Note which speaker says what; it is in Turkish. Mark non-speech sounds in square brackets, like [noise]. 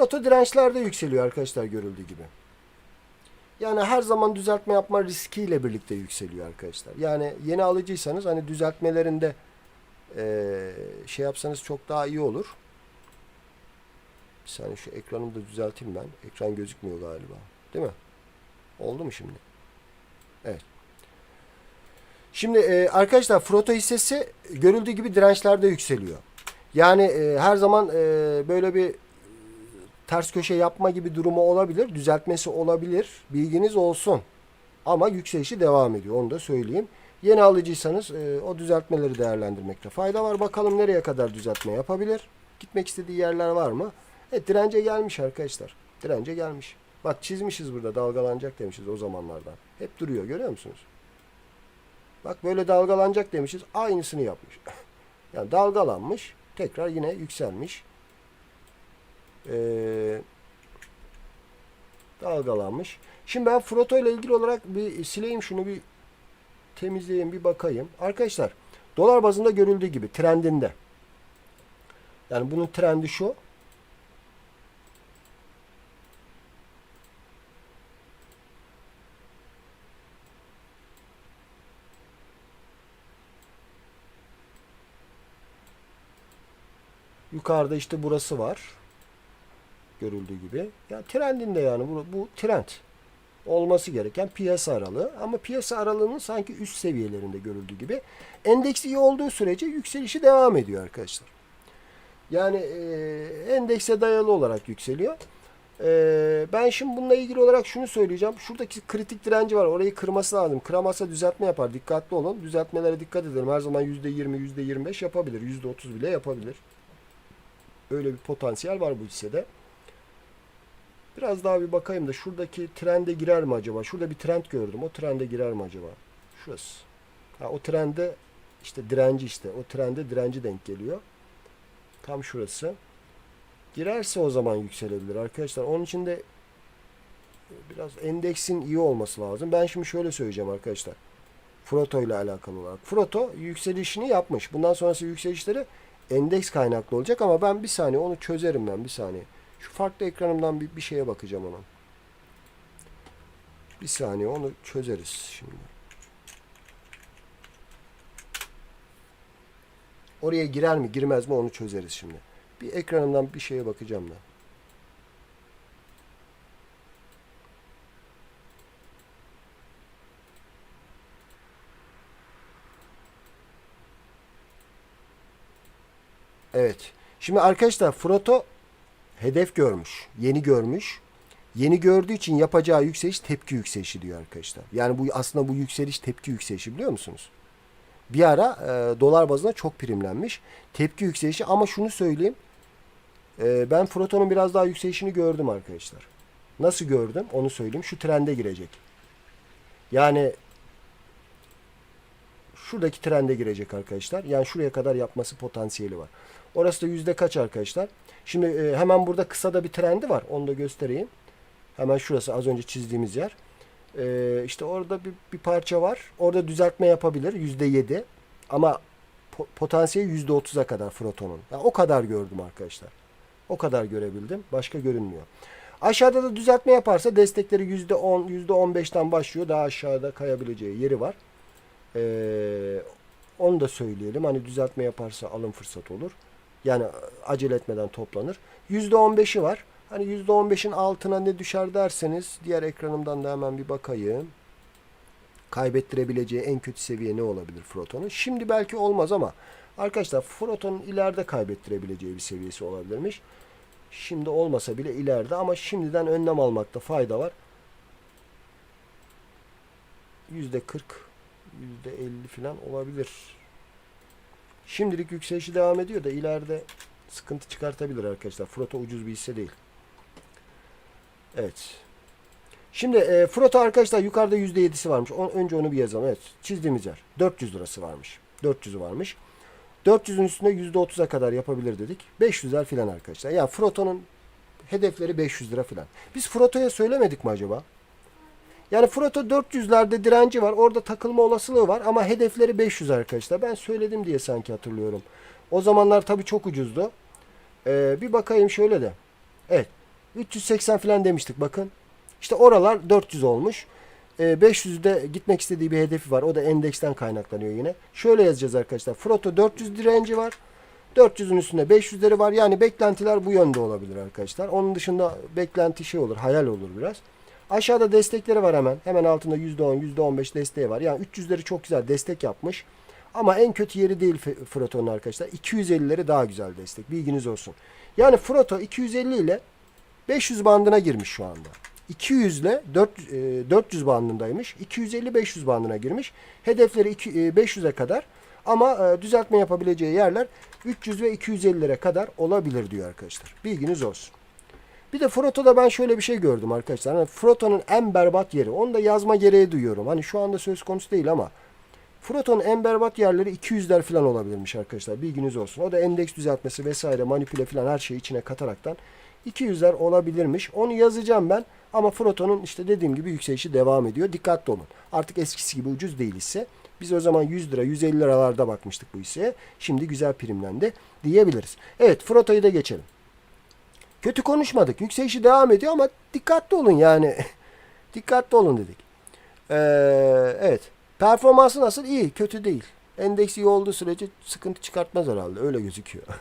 Speaker 1: Froto dirençlerde yükseliyor arkadaşlar görüldüğü gibi. Yani her zaman düzeltme yapma riskiyle birlikte yükseliyor arkadaşlar. Yani yeni alıcıysanız hani düzeltmelerinde eee, şey yapsanız çok daha iyi olur. Bir saniye şu ekranımı da düzelteyim ben. Ekran gözükmüyor galiba. Değil mi? Oldu mu şimdi? Evet. Şimdi e, arkadaşlar Froto hissesi görüldüğü gibi dirençlerde yükseliyor. Yani e, her zaman e, böyle bir ters köşe yapma gibi durumu olabilir. Düzeltmesi olabilir. Bilginiz olsun. Ama yükselişi devam ediyor. Onu da söyleyeyim. Yeni alıcıysanız e, o düzeltmeleri değerlendirmekte fayda var. Bakalım nereye kadar düzeltme yapabilir. Gitmek istediği yerler var mı? Evet dirence gelmiş arkadaşlar. Dirence gelmiş. Bak çizmişiz burada dalgalanacak demişiz o zamanlardan. Hep duruyor görüyor musunuz? Bak böyle dalgalanacak demişiz. Aynısını yapmış. [laughs] Yani dalgalanmış. Tekrar yine yükselmiş. Ee, dalgalanmış. Şimdi ben Froto ile ilgili olarak bir sileyim şunu bir temizleyeyim bir bakayım. Arkadaşlar dolar bazında görüldüğü gibi trendinde. Yani bunun trendi şu. Yukarıda işte burası var. Görüldüğü gibi. Ya trendinde yani bu, bu trend. Olması gereken piyasa aralığı. Ama piyasa aralığının sanki üst seviyelerinde görüldüğü gibi. Endeks iyi olduğu sürece yükselişi devam ediyor arkadaşlar. Yani e, endekse dayalı olarak yükseliyor. E, ben şimdi bununla ilgili olarak şunu söyleyeceğim. Şuradaki kritik direnci var. Orayı kırması lazım. Kıramazsa düzeltme yapar. Dikkatli olun. Düzeltmelere dikkat edelim. Her zaman %20, %25 yapabilir. %30 bile yapabilir. Öyle bir potansiyel var bu hissede. Biraz daha bir bakayım da şuradaki trende girer mi acaba? Şurada bir trend gördüm. O trende girer mi acaba? Şurası. Ha, o trende işte direnci işte. O trende direnci denk geliyor. Tam şurası. Girerse o zaman yükselebilir arkadaşlar. Onun için de biraz endeksin iyi olması lazım. Ben şimdi şöyle söyleyeceğim arkadaşlar. Froto ile alakalı olarak. Froto yükselişini yapmış. Bundan sonrası yükselişleri endeks kaynaklı olacak ama ben bir saniye onu çözerim ben bir saniye. Şu farklı ekranımdan bir, bir şeye bakacağım ona. Bir saniye onu çözeriz şimdi. Oraya girer mi girmez mi onu çözeriz şimdi. Bir ekranımdan bir şeye bakacağım ben. Evet. Şimdi arkadaşlar Froto hedef görmüş. Yeni görmüş. Yeni gördüğü için yapacağı yükseliş tepki yükselişi diyor arkadaşlar. Yani bu aslında bu yükseliş tepki yükselişi biliyor musunuz? Bir ara e, dolar bazında çok primlenmiş. Tepki yükselişi ama şunu söyleyeyim. E, ben Froto'nun biraz daha yükselişini gördüm arkadaşlar. Nasıl gördüm? Onu söyleyeyim. Şu trende girecek. Yani şuradaki trende girecek arkadaşlar. Yani şuraya kadar yapması potansiyeli var. Orası da yüzde kaç arkadaşlar? Şimdi e, hemen burada kısa da bir trendi var. Onu da göstereyim. Hemen şurası az önce çizdiğimiz yer. E, işte orada bir, bir parça var. Orada düzeltme yapabilir. Yüzde yedi. Ama po- potansiyeli yüzde otuza kadar Froton'un. Yani o kadar gördüm arkadaşlar. O kadar görebildim. Başka görünmüyor. Aşağıda da düzeltme yaparsa destekleri yüzde on, yüzde on beşten başlıyor. Daha aşağıda kayabileceği yeri var. Ee, onu da söyleyelim. Hani düzeltme yaparsa alım fırsat olur. Yani acele etmeden toplanır. %15'i var. Hani %15'in altına ne düşer derseniz diğer ekranımdan da hemen bir bakayım. Kaybettirebileceği en kötü seviye ne olabilir Froton'un? Şimdi belki olmaz ama arkadaşlar Froton'un ileride kaybettirebileceği bir seviyesi olabilirmiş. Şimdi olmasa bile ileride ama şimdiden önlem almakta fayda var. %40 %50 falan olabilir. Şimdilik yükselişi devam ediyor da ileride sıkıntı çıkartabilir arkadaşlar. Froto ucuz bir hisse değil. Evet. Şimdi e, Froto arkadaşlar yukarıda %7'si varmış. O, önce onu bir yazalım. Evet. Çizdiğimiz yer. 400 lirası varmış. 400'ü varmış. 400'ün üstünde %30'a kadar yapabilir dedik. 500'ler filan arkadaşlar. Yani Froto'nun hedefleri 500 lira filan. Biz Froto'ya söylemedik mi acaba? Yani Froto 400'lerde direnci var. Orada takılma olasılığı var ama hedefleri 500 arkadaşlar. Ben söyledim diye sanki hatırlıyorum. O zamanlar tabii çok ucuzdu. Ee, bir bakayım şöyle de. Evet. 380 falan demiştik bakın. İşte oralar 400 olmuş. E, 500'de gitmek istediği bir hedefi var. O da endeksten kaynaklanıyor yine. Şöyle yazacağız arkadaşlar. Froto 400 direnci var. 400'ün üstünde 500'leri var. Yani beklentiler bu yönde olabilir arkadaşlar. Onun dışında beklenti şey olur, hayal olur biraz. Aşağıda destekleri var hemen. Hemen altında %10, %15 desteği var. Yani 300'leri çok güzel destek yapmış. Ama en kötü yeri değil Froto'nun arkadaşlar. 250'leri daha güzel destek. Bilginiz olsun. Yani Froto 250 ile 500 bandına girmiş şu anda. 200 ile 400, e, 400 bandındaymış. 250-500 bandına girmiş. Hedefleri iki- e, 500'e kadar. Ama e, düzeltme yapabileceği yerler 300 ve 250'lere kadar olabilir diyor arkadaşlar. Bilginiz olsun. Bir de Froto'da ben şöyle bir şey gördüm arkadaşlar. Hani Froto'nun en berbat yeri. Onu da yazma gereği duyuyorum. Hani şu anda söz konusu değil ama Froto'nun en berbat yerleri 200'ler falan olabilirmiş arkadaşlar. Bilginiz olsun. O da endeks düzeltmesi vesaire manipüle falan her şeyi içine kataraktan 200'ler olabilirmiş. Onu yazacağım ben. Ama Froto'nun işte dediğim gibi yükselişi devam ediyor. Dikkatli olun. Artık eskisi gibi ucuz değil hisse. Biz o zaman 100 lira 150 liralarda bakmıştık bu hisseye. Şimdi güzel primlendi diyebiliriz. Evet Froto'yu da geçelim. Kötü konuşmadık. Yükselişi devam ediyor ama dikkatli olun yani. [laughs] dikkatli olun dedik. Ee, evet. Performansı nasıl? İyi. Kötü değil. Endeks iyi olduğu sürece sıkıntı çıkartmaz herhalde. Öyle gözüküyor. [laughs]